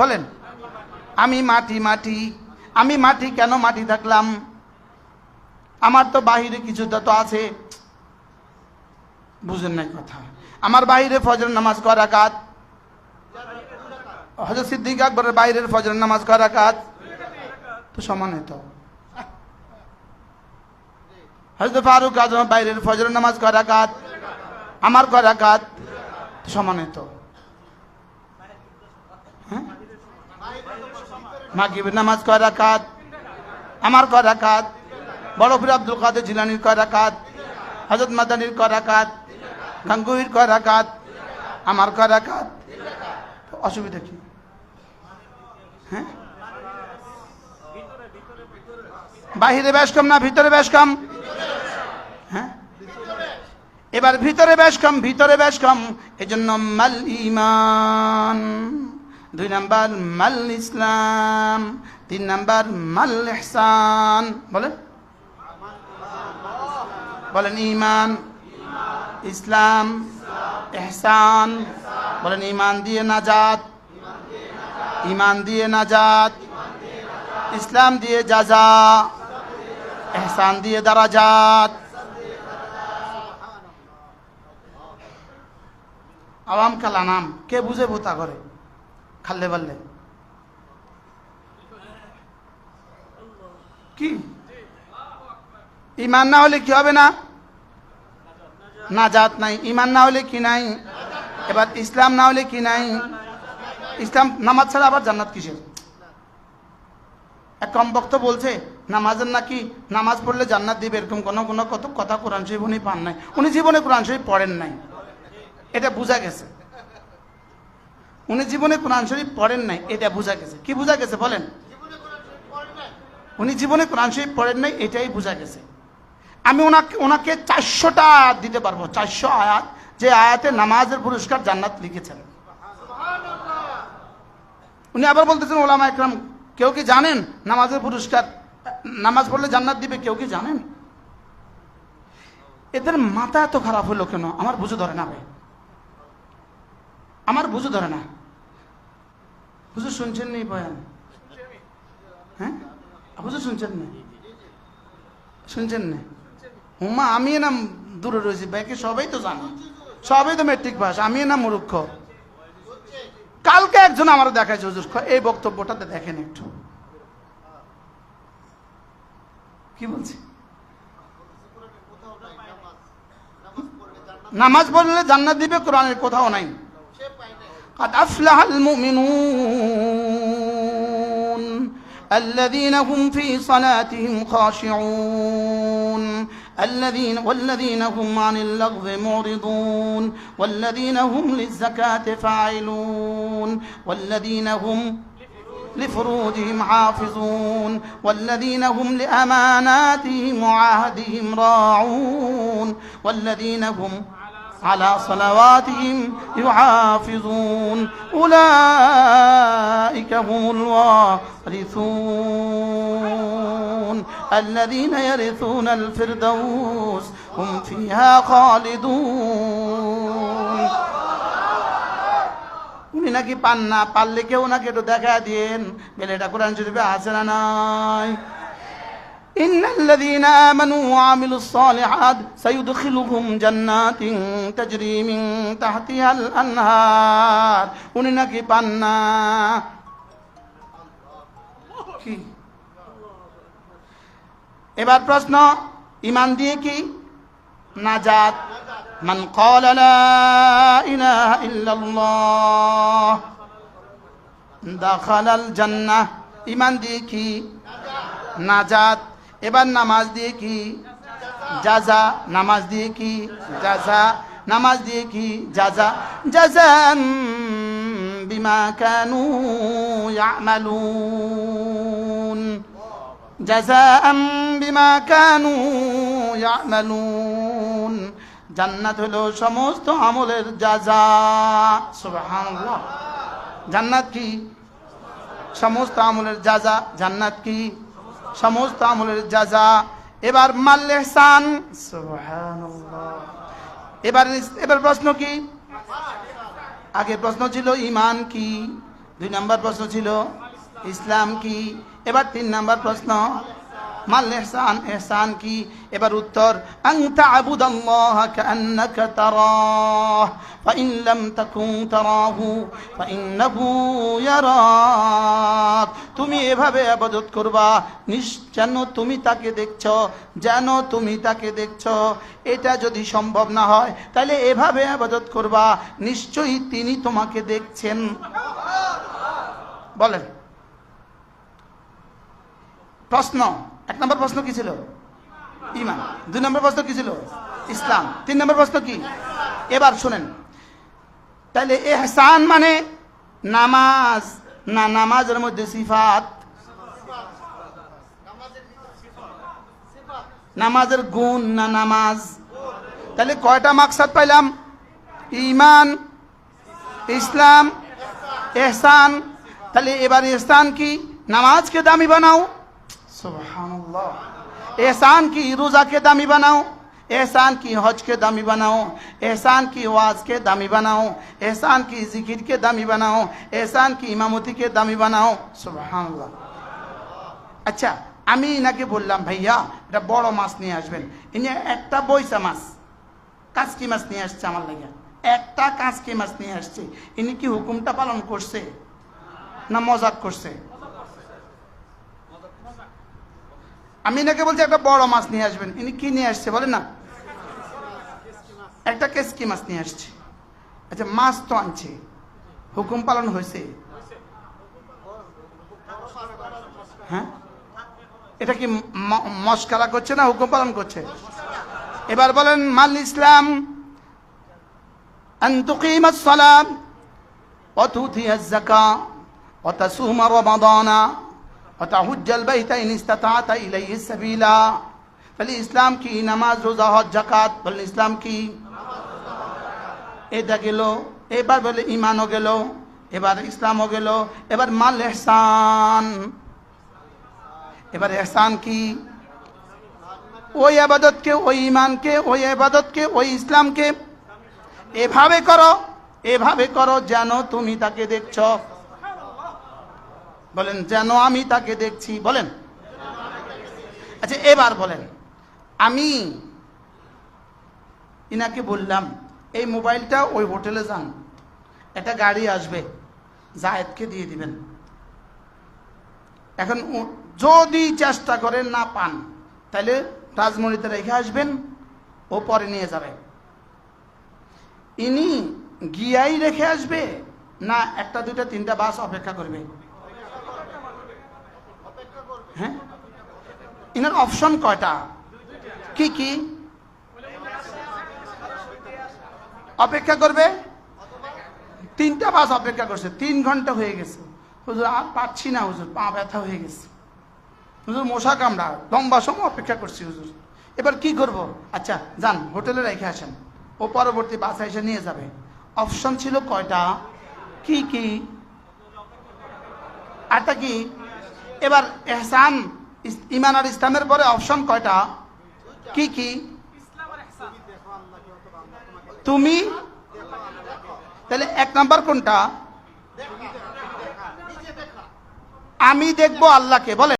বলেন, আমি মাটি মাটি, আমি মাটি কেন মাটি থাকলাম আমার তো বাহিরে কিছু তো আছে, বুঝেন নাই কথা। আমার বাইরে ফজর নামাজ করা কাজ হজরত সিদ্দিক আকবরের বাইরের ফজর নামাজ করা কাজ তো সমানে তো। হজরত ফারুক আজম বাইরের ফজর নামাজ করা কাজ আমার করা কাজ তো সমানে তো। হ্যাঁ? মাগরিবের নামাজ কয় কাজ আমার কয় কাজ বড় ফির আব্দুল কাদের জিলানির করা কাজ হজরত মাদানির করা কাজ গাঙ্গুহির করা কাজ আমার কয় কাজ অসুবিধা কি? হ্যাঁ? বাহিরে বেশ কম না ভিতরে বেশ কম? হ্যাঁ? এবার ভিতরে বেশ কম, ভিতরে বেশ কম, এজন্য মাল ইমান। দুই নাম্বার মাল ইসলাম, তিন নাম্বার মাল ইহসান। বলেন। বলেন ইমান ইসলাম এহসান বলেন ইমান দিয়ে নাজাত। ইমান দিয়ে নাজাত। ইসলাম দিয়ে যাজা এহসান দিয়ে দারাজাত। আওয়াম কালা নাম কে বুঝে ভূতা করে? খাল্লে বাল্লে। কি? ইমান না হলে কি হবে না? না জাত নাই। ইমান না হলে কি নাই? এবার ইসলাম না হলে কি নাই? ইসলাম নামাজ ছাড়া আবার জান্নাত কিসের? এক কম বক্ত বলছে, নামাজের নাকি নামাজ পড়লে জান্নাত দিবে? এরকম কোনো কোনো কত কথা কোরআন শরীফ উনি পান নাই। উনি জীবনে কোরআন শরীফ পড়েন নাই। এটা বোঝা গেছে। উনি জীবনে কোরআন শরীফ পড়েন নাই, এটা বোঝা গেছে। কি বোঝা গেছে বলেন? উনি জীবনে কোরআন শরীফ পড়েন নাই, এটাই বোঝা গেছে। আমি ওনাকে ওনাকে চারশোটা আয়াত দিতে পারব, চারশো আয়াত, যে আয়াতে নামাজের পুরস্কার জান্নাত লিখেছেন। উনি আবার বলতেছেন, ওলামা একরাম, কেউ কি জানেন নামাজের পুরস্কার, নামাজ পড়লে জান্নাত দিবে, কেউ কি জানেন? এদের মাথা এত খারাপ হলো কেন? আমার বুঝে ধরে না ভাই। আমার বুঝে ধরে না। বুঝে শুনছেন নি বয়ান? হ্যাঁ? বুঝে শুনছেন না? শুনছেন না? হুমা আমি না দূরে রয়েছি, ব্যাকে সবাই তো জানে। সবাই তো মেট্রিক পাস আমি না মূর্খ। কালকে একজন আমার দেখাইছে, হুজুর এই বক্তব্যটাতে দেখেন একটু। কি বলছি? নামাজ পড়লে জান্নাত দিবে, কোরআনের কোথাও নাই। قد أفلح المؤمنون الذين هم في صلاتهم خاشعون الذين والذين هم عن اللغو معرضون والذين هم للزكاة فاعلون والذين هم لفروجهم حافظون والذين هم لأماناتهم وعهدهم راعون والذين هم على صلواتهم يحافظون أولئك هم الوارثون الذين يرثون الفردوس هم فيها خالدون উনি নাকি পান না পারলে কেউ নাকি একটু দেখা দিন বেলে এটা কোরআন শরীফে আছে না নাই إن الذين آمنوا وعملوا الصالحات سيدخلهم جنات تجري من تحتها الأنهار উনি নাকি পান না কি এবার প্রশ্ন ইমান দিয়ে কি নাজাত মান قال لا إله إلا الله دخل الجنة ইমান দিয়ে কি নাজাত এবার নামাজ দিয়ে কি? জাজা নামাজ দিয়ে কি? জাজা নামাজ দিয়ে কি? জাজা জাজান বিমা কানু ইয়ামালুন। জাজাআম বিমা কানু ইয়ামালুন। জান্নাত হলো সমস্ত আমলের জাজা সুবহানাল্লাহ। জান্নাত কি? সমস্ত আমলের যাজা জান্নাত কি? সমস্ত আমলের যা যা এবার মাল্লেহসান এবার এবার প্রশ্ন কি? আগে প্রশ্ন ছিল ইমান কি? দুই নাম্বার প্রশ্ন ছিল ইসলাম কি? এবার তিন নাম্বার প্রশ্ন মাল এহসান এহসান কি? এবার উত্তর আন তা'বুদাল্লাহ কাআন্নাকা তারাহ, ফাইন লাম তাকুন তারাহু, ফাইন্নাহু ইয়ারাক। তুমি এভাবে ইবাদত করবা যেন তুমি তাকে দেখছ, যেন তুমি তাকে দেখছ। এটা যদি সম্ভব না হয় তাহলে এভাবে আবাদত করবা, নিশ্চয়ই তিনি তোমাকে দেখছেন। বলেন। প্রশ্ন, এক নম্বর প্রশ্ন কি ছিল? ইমান। দুই নম্বর প্রশ্ন কি ছিল? ইসলাম। তিন নম্বর প্রশ্ন কি? এবার শোনেন। তাহলে এহসান মানে নামাজ, না নামাজের মধ্যে সিফাত? নামাজের গুণ না নামাজ? তাহলে কয়টা মাকসাদ পাইলাম? ইমান, ইসলাম, এহসান। তাহলে এবার এহসান কি? নামাজকে দামি বানাও। এহসান কি রোজাকে দামি বানাও? এহসান কি হজকে দামি বানাও? এহসান কি ওয়াজকে দামি বানাও? এহসান কি জিকিরকে দামি বানাও? এহসান কি ইমামতিকে দামি বানাও? সুবহানাল্লাহ। আচ্ছা আমি ইনাকে বললাম, ভাইয়া, এটা বড় মাছ নিয়ে আসবেন। ইনি একটা বইসা মাছ, কাঁচকি মাছ নিয়ে আসছে আমার লাগে। একটা কাঁচকি মাছ নিয়ে আসছে। ইনি কি হুকুমটা পালন করছে না মজাক করছে? আমি এনাকে বলছি একটা বড় মাছ নিয়ে আসবেন ইনি কি নিয়ে আসছে বলেন না একটা কেসকি মাছ নিয়ে আসছে আচ্ছা মাছ তো আনছে হুকুম পালন হয়েছে হ্যাঁ এটা কি ম- মস্কারা করছে না হুকুম পালন করছে এবার বলেন মাল ইসলাম أن تقيم الصلاة وتؤتي الزكاة وتصوم رمضان অতাহুজ বাইতা ইন ইস্তাতা ইলাইহি সাবিলা। তাহলে ইসলাম কি নামাজ, রোজা, হজ জাকাত বলেন ইসলাম কি এটা গেল, এবার বলে ইমানও গেল, এবার ইসলামও গেল, এবার মাল এহসান। এবার এহসান কি? ওই আবাদতকে, ওই ইমানকে ওই আবাদতকে, ওই ইসলামকে এভাবে করো এভাবে করো যেন তুমি তাকে দেখছ। বলেন, যেন আমি তাকে দেখছি, বলেন। আচ্ছা এবার বলেন, আমি ইনাকে বললাম, এই মোবাইলটা ওই হোটেলে যান, একটা গাড়ি আসবে, জায়েদকে দিয়ে দিবেন। এখন যদি চেষ্টা করেন না পান, তাহলে রাজমণিতে রেখে আসবেন, ও পরে নিয়ে যাবে। ইনি গিয়াই রেখে আসবে, না একটা দুটা তিনটা বাস অপেক্ষা করবে? ইনার অপশন কয়টা? কি কি? অপেক্ষা করবে? তিনটা বাস অপেক্ষা করছে। তিন ঘণ্টা হয়ে গেছে। হুজুর, আর পাচ্ছি না হুজুর, পা ব্যথা হয়ে গেছে। হুজুর, মশা কামড়া, লম্বা সময় অপেক্ষা করছি হুজুর। এবার কি করব? আচ্ছা যান, হোটেলে রেখে আসেন। ও পরবর্তী বাসা এসে নিয়ে যাবে। অপশন ছিল কয়টা? কি কি? আরটা কি? এবার এহসান ইমান আর ইসলামের পরে অপশন কয়টা? কি কি? তুমি? তাহলে এক নাম্বার কোনটা? আমি দেখব আল্লাহকে, বলে।